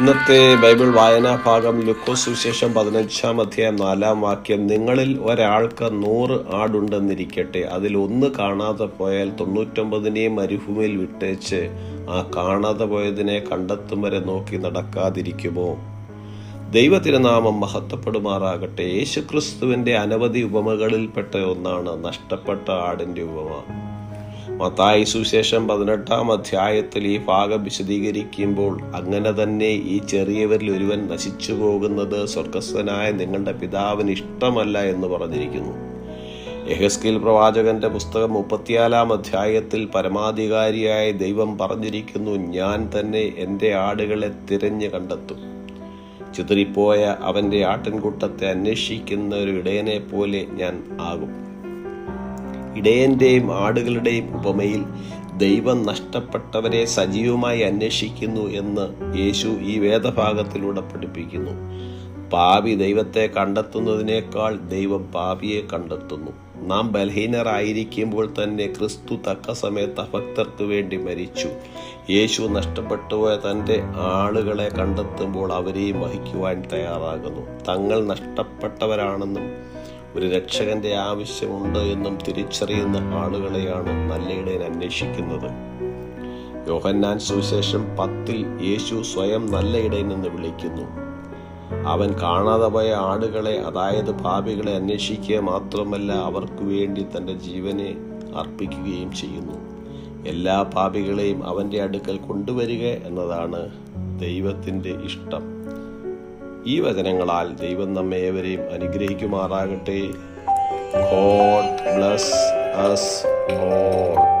ഇന്നത്തെ ബൈബിൾ വായനാ ഭാഗം ലുക്കോ സുവിശേഷം പതിനഞ്ചാം അധ്യായം നാലാം വാക്യം നിങ്ങളിൽ ഒരാൾക്ക് നൂറ് ആടുണ്ടെന്നിരിക്കട്ടെ അതിൽ ഒന്ന് കാണാതെ പോയാൽ തൊണ്ണൂറ്റൊമ്പതിനെയും മരുഭൂമിയിൽ വിട്ടേച്ച് ആ കാണാതെ പോയതിനെ കണ്ടെത്തും വരെ നോക്കി നടക്കാതിരിക്കുമോ? ദൈവതിരുനാമം മഹത്വപ്പെടുമാറാകട്ടെ. യേശുക്രിസ്തുവിന്റെ അനവധി ഉപമകളിൽപ്പെട്ട ഒന്നാണ് നഷ്ടപ്പെട്ട ആടിന്റെ ഉപമ. മത്തായി സുശേഷം പതിനെട്ടാം അധ്യായത്തിൽ ഈ ഭാഗം വിശദീകരിക്കുമ്പോൾ അങ്ങനെ തന്നെ ഈ ചെറിയവരിൽ ഒരുവൻ നശിച്ചു പോകുന്നത് സ്വർഗസ്വനായ നിങ്ങളുടെ പിതാവിന് ഇഷ്ടമല്ല എന്ന് പറഞ്ഞിരിക്കുന്നു. യഹസ്കിൽ പ്രവാചകന്റെ പുസ്തകം മുപ്പത്തിയാലാം അധ്യായത്തിൽ പരമാധികാരിയായ ദൈവം പറഞ്ഞിരിക്കുന്നു ഞാൻ തന്നെ എന്റെ ആടുകളെ തിരഞ്ഞു കണ്ടെത്തും. ചിതറിപ്പോയ അവന്റെ ആട്ടിൻകൂട്ടത്തെ അന്വേഷിക്കുന്ന ഒരു ഇടയനെ പോലെ ഞാൻ ആകും. ഇടയന്റെയും ആടുകളുടെയും ഉപമയിൽ ദൈവം നഷ്ടപ്പെട്ടവരെ സജീവമായി അന്വേഷിക്കുന്നു എന്ന് യേശു ഈ വേദഭാഗത്തിലൂടെ പഠിപ്പിക്കുന്നു. പാപി ദൈവത്തെ കണ്ടെത്തുന്നതിനേക്കാൾ ദൈവം പാപിയെ കണ്ടെത്തുന്നു. നാം ബലഹീനരായിരിക്കുമ്പോൾ തന്നെ ക്രിസ്തു തക്ക സമയത്ത് അഭക്തർക്ക് വേണ്ടി മരിച്ചു. യേശു നഷ്ടപ്പെട്ടുപോയ തന്റെ ആളുകളെ കണ്ടെത്തുമ്പോൾ അവരെയും വഹിക്കുവാൻ തയ്യാറാകുന്നു. തങ്ങൾ നഷ്ടപ്പെട്ടവരാണെന്നും ഒരു രക്ഷകന്റെ ആവശ്യമുണ്ട് എന്നും തിരിച്ചറിയുന്ന ആളുകളെയാണ് നല്ലയിടയിൽ അന്വേഷിക്കുന്നത്. യോഹന്നാൻ സുവിശേഷം പത്തിൽ യേശു സ്വയം നല്ല ഇടയിൽ നിന്ന് വിളിക്കുന്നു. അവൻ കാണാതെ പോയ ആടുകളെ അതായത് പാപികളെ അന്വേഷിക്കുക മാത്രമല്ല അവർക്ക് വേണ്ടി തന്റെ ജീവനെ അർപ്പിക്കുകയും ചെയ്യുന്നു. എല്ലാ പാപികളെയും അവന്റെ അടുക്കൽ കൊണ്ടുവരിക എന്നതാണ് ദൈവത്തിന്റെ ഇഷ്ടം. ഈ വചനങ്ങളാൽ ദൈവം നമ്മെ ഏവരെയും അനുഗ്രഹിക്കുമാറാകട്ടെ. God bless us all